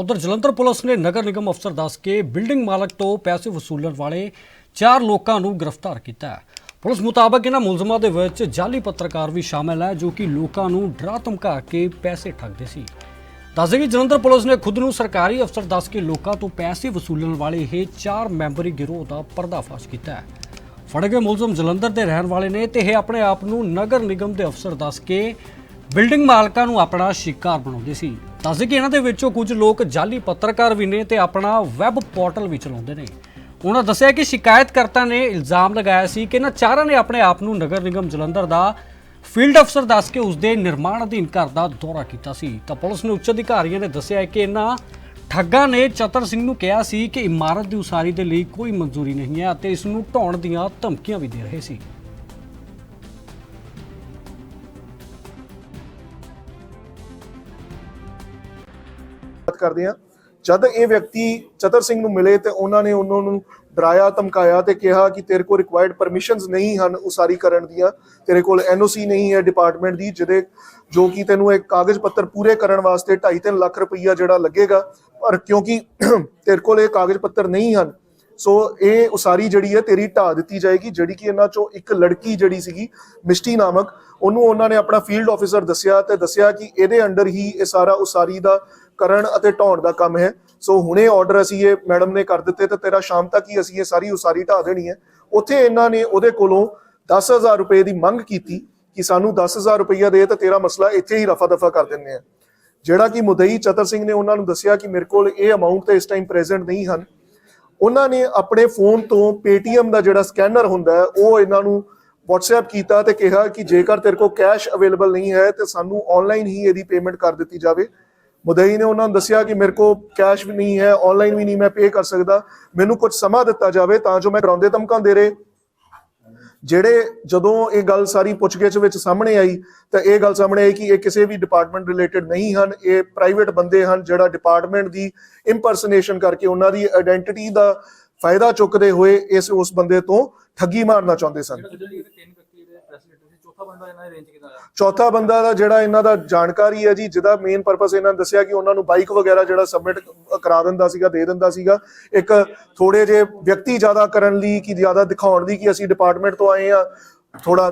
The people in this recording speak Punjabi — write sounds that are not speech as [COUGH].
ਉਧਰ ਜਲੰਧਰ ਪੁਲਿਸ ਨੇ ਨਗਰ ਨਿਗਮ ਅਫਸਰ ਦੱਸ ਕੇ ਬਿਲਡਿੰਗ ਮਾਲਕ ਤੋਂ ਪੈਸੇ ਵਸੂਲਣ ਵਾਲੇ ਚਾਰ ਲੋਕਾਂ ਨੂੰ ਗ੍ਰਿਫਤਾਰ ਕੀਤਾ ਹੈ। ਪੁਲਿਸ ਮੁਤਾਬਕ ਇਹਨਾਂ ਮੁਲਜ਼ਮਾਂ ਦੇ ਵਿੱਚ ਜਾਲੀ ਪੱਤਰਕਾਰ ਵੀ ਸ਼ਾਮਲ ਹੈ, ਜੋ ਕਿ ਲੋਕਾਂ ਨੂੰ ਡਰਾ ਧਮਕਾ ਕੇ ਪੈਸੇ ਠੱਗਦੇ ਸੀ। ਦੱਸਦੇ ਕਿ ਜਲੰਧਰ ਪੁਲਿਸ ਨੇ ਖੁਦ ਨੂੰ ਸਰਕਾਰੀ ਅਫਸਰ ਦੱਸ ਕੇ ਲੋਕਾਂ ਤੋਂ ਪੈਸੇ ਵਸੂਲਣ ਵਾਲੇ ਇਹ ਚਾਰ ਮੈਂਬਰੀ ਗਿਰੋਹ ਦਾ ਪਰਦਾਫਾਸ਼ ਕੀਤਾ ਹੈ। ਫੜੇ ਗਏ ਮੁਲਜ਼ਮ ਜਲੰਧਰ ਦੇ ਰਹਿਣ ਵਾਲੇ ਨੇ ਤੇ ਇਹ ਆਪਣੇ ਆਪ ਨੂੰ ਨਗਰ ਨਿਗਮ ਦੇ ਅਫਸਰ ਦੱਸ ਕੇ ਬਿਲਡਿੰਗ ਮਾਲਕਾਂ ਨੂੰ ਆਪਣਾ ਸ਼ਿਕਾਰ ਬਣਾਉਂਦੇ ਸੀ। ਦੱਸਦੇ ਕਿ ਇਹਨਾਂ ਦੇ ਵਿੱਚੋਂ ਕੁਝ ਲੋਕ ਜਾਲੀ ਪੱਤਰਕਾਰ ਵੀ ਨੇ ਤੇ ਆਪਣਾ ਵੈਬ ਪੋਰਟਲ ਵੀ ਚਲਾਉਂਦੇ ਨੇ। ਉਹਨਾਂ ਦੱਸਿਆ ਕਿ ਸ਼ਿਕਾਇਤਕਰਤਾ ਨੇ ਇਲਜ਼ਾਮ ਲਗਾਇਆ ਸੀ ਕਿ ਇਹਨਾਂ ਚਾਰਾਂ ਨੇ ਆਪਣੇ ਆਪ ਨੂੰ ਨਗਰ ਨਿਗਮ ਜਲੰਧਰ ਦਾ ਫੀਲਡ ਅਫਸਰ ਦੱਸ ਕੇ ਉਸ ਦੇ ਨਿਰਮਾਣ ਅਧੀਨ ਘਰ ਦਾ ਦੌਰਾ ਕੀਤਾ ਸੀ। ਤਾਂ ਪੁਲਿਸ ਨੇ ਉੱਚ ਅਧਿਕਾਰੀਆਂ ਨੇ ਦੱਸਿਆ ਕਿ ਇਹਨਾਂ ਠੱਗਾਂ ਨੇ ਚਤਰ ਸਿੰਘ ਨੂੰ ਕਿਹਾ ਸੀ ਕਿ ਇਮਾਰਤ ਦੀ ਉਸਾਰੀ ਦੇ ਲਈ ਕੋਈ ਮਨਜ਼ੂਰੀ ਨਹੀਂ ਹੈ ਅਤੇ ਇਸ ਨੂੰ ਢਾਉਣ ਦੀਆਂ ਧਮਕੀਆਂ ਵੀ ਦੇ ਰਹੇ ਸੀ। ਬਾਤ ਕਰਦੇ ਆ ਜਦ ਇਹ ਵਿਅਕਤੀ ਚਤਰ ਸਿੰਘ ਨੂੰ ਮਿਲੇ ਤੇ ਉਹਨਾਂ ਨੇ ਉਹਨਾਂ ਨੂੰ ਡਰਾਇਆ, ਧਮਕਾਇਆ ਤੇ ਕਿਹਾ ਕਿ ਤੇਰੇ ਕੋਲ ਰਿਕੁਆਇਰਡ ਪਰਮਿਸ਼ਨਸ ਨਹੀਂ ਹਨ ਉਸਾਰੀ ਕਰਨ ਦੀਆਂ। ਤੇਰੇ ਕੋਲ ਐਨਓਸੀ ਨਹੀਂ ਹੈ ਡਿਪਾਰਟਮੈਂਟ ਦੀ, ਜਿਹਦੇ ਜੋ ਕਿ ਤੈਨੂੰ ਇੱਕ ਕਾਗਜ਼ ਪੱਤਰ ਪੂਰੇ ਕਰਨ ਵਾਸਤੇ 2.5 ਲੱਖ ਰੁਪਈਆ ਜਿਹੜਾ ਲੱਗੇਗਾ। ਪਰ ਕਿਉਂਕਿ [CLEARS THROAT] ਤੇਰੇ ਕੋਲ ਇਹ ਕਾਗਜ਼ ਪੱਤਰ ਨਹੀਂ ਹਨ, ਸੋ ਇਹ ਉਸਾਰੀ ਜਿਹੜੀ ਹੈ ਤੇਰੀ ਢਾ ਦਿੱਤੀ ਜਾਏਗੀ, ਜਿਹੜੀ ਕਿ ਇਹਨਾਂ ਚੋਂ ਇੱਕ ਲੜਕੀ ਜਿਹੜੀ ਸੀਗੀ ਮਿਸ਼ਟੀ ਨਾਮਕ, ਉਹਨੂੰ ਉਹਨਾਂ ਨੇ ਆਪਣਾ ਫੀਲਡ ਆਫੀਸਰ ਦੱਸਿਆ ਤੇ ਦੱਸਿਆ ਕਿ ਇਹਦੇ ਅੰਡਰ ਹੀ ਇਹ ਸਾਰਾ ਉਸਾਰੀ ਦਾ ਕਰਨ ਅਤੇ ਢਾਉਣ ਦਾ ਕੰਮ ਹੈ। ਸੋ ਹੁਣੇ ਆਰਡਰ ਅਸੀਂ ਇਹ ਮੈਡਮ ਨੇ ਕਰ ਦਿੱਤੇ ਤੇ ਤੇਰਾ ਸ਼ਾਮ ਤੱਕ ਹੀ ਅਸੀਂ ਇਹ ਸਾਰੀ ਉਸਾਰੀ ਢਾ ਦੇਣੀ ਹੈ। ਉੱਥੇ ਇਹਨਾਂ ਨੇ ਉਹਦੇ ਕੋਲੋਂ 10000 ਰੁਪਏ ਦੀ ਮੰਗ ਕੀਤੀ ਕਿ ਸਾਨੂੰ 10000 ਰੁਪਈਆ ਦੇ ਤਾਂ ਤੇਰਾ ਮਸਲਾ ਇੱਥੇ ਹੀ ਰਫਾ ਦਫਾ ਕਰ ਦਿੰਦੇ ਆ ਜਿਹੜਾ ਕਿ ਮੁਦਈ ਚਤਰ ਸਿੰਘ ਨੇ ਉਹਨਾਂ ਨੂੰ ਦੱਸਿਆ ਕਿ ਮੇਰੇ ਕੋਲ ਇਹ ਅਮਾਉਂਟ ਤੇ ਇਸ ਟਾਈਮ ਪ੍ਰੈਜ਼ੈਂਟ ਨਹੀਂ ਹਨ। ਉਹਨਾਂ ਨੇ ਆਪਣੇ ਫੋਨ ਤੋਂ Paytm ਦਾ ਜਿਹੜਾ ਸਕੈਨਰ ਹੁੰਦਾ ਉਹ ਇਹਨਾਂ ਨੂੰ WhatsApp ਕੀਤਾ ਤੇ ਕਿਹਾ ਕਿ ਜੇਕਰ ਤੇਰੇ ਕੋਲ ਕੈਸ਼ ਅਵੇਲੇਬਲ ਨਹੀਂ ਹੈ ਤੇ ਸਾਨੂੰ ਆਨਲਾਈਨ ਹੀ ਇਹਦੀ ਪੇਮੈਂਟ ਕਰ ਦਿੱਤੀ ਜਾਵੇ। ਮੁਦਈ ਨੇ ਉਹਨਾਂ ਨੂੰ ਦੱਸਿਆ ਕਿ ਮੇਰੇ ਕੋਲ ਕੈਸ਼ ਵੀ ਨਹੀਂ ਹੈ ਆਨਲਾਈਨ ਵੀ ਨਹੀਂ ਮੈਂ ਪੇ ਕਰ ਸਕਦਾ। ਮੈਨੂੰ ਕੁਝ ਸਮਾਂ ਦਿੱਤਾ ਜਾਵੇ ਤਾਂ ਜੋ ਮੈਂ ਕਰਾਉਂਦੇ ਧਮਕਾਂ ਰਹੇ। ਜਿਹੜੇ ਜਦੋਂ ਇਹ ਗੱਲ ਸਾਰੀ ਪੁੱਛਗਿੱਛ ਵਿੱਚ ਸਾਹਮਣੇ ਆਈ, ਤਾਂ ਇਹ ਗੱਲ ਸਾਹਮਣੇ ਆਈ ਕਿ ਇਹ ਕਿਸੇ ਵੀ ਡਿਪਾਰਟਮੈਂਟ ਰਿਲੇਟਡ ਨਹੀਂ ਹਨ, ਇਹ ਪ੍ਰਾਈਵੇਟ ਬੰਦੇ ਹਨ ਜਿਹੜਾ ਡਿਪਾਰਟਮੈਂਟ ਦੀ ਇੰਪਰਸਨੇਸ਼ਨ ਕਰਕੇ ਉਹਨਾਂ ਦੀ ਆਇਡੈਂਟੀਟੀ ਦਾ ਫਾਇਦਾ ਚੁੱਕਦੇ ਹੋਏ ਇਸ ਉਸ ਬੰਦੇ ਤੋਂ ਠੱਗੀ ਮਾਰਨਾ ਚਾਹੁੰਦੇ ਸਨ। ਚੌਥਾ ਬੰਦਾ ਇਹਨਾਂ ਨੇ ਅਰੇਂਜ ਕੀਤਾ ਹੋਇਆ ਚੌਥਾ ਬੰਦਾ ਦਾ ਜਿਹੜਾ ਇਹਨਾਂ ਦਾ ਜਾਣਕਾਰੀ ਹੈ ਜੀ, ਜਿਹਦਾ ਮੇਨ ਪਰਪਸ ਇਹਨਾਂ ਨੇ ਦੱਸਿਆ ਕਿ ਉਹਨਾਂ ਨੂੰ ਬਾਈਕ ਵਗੈਰਾ ਜਿਹੜਾ ਸਬਮਿਟ ਕਰਾ ਦਿੰਦਾ ਸੀਗਾ, ਦੇ ਦਿੰਦਾ ਸੀਗਾ। ਇੱਕ ਥੋੜੇ ਜੇ ਵਿਅਕਤੀ ਜ਼ਿਆਦਾ ਕਰਨ ਲਈ, ਕਿ ਜ਼ਿਆਦਾ ਦਿਖਾਉਣ ਲਈ ਕਿ ਅਸੀਂ ਡਿਪਾਰਟਮੈਂਟ ਤੋਂ ਆਏ ਆ ਥੋੜਾ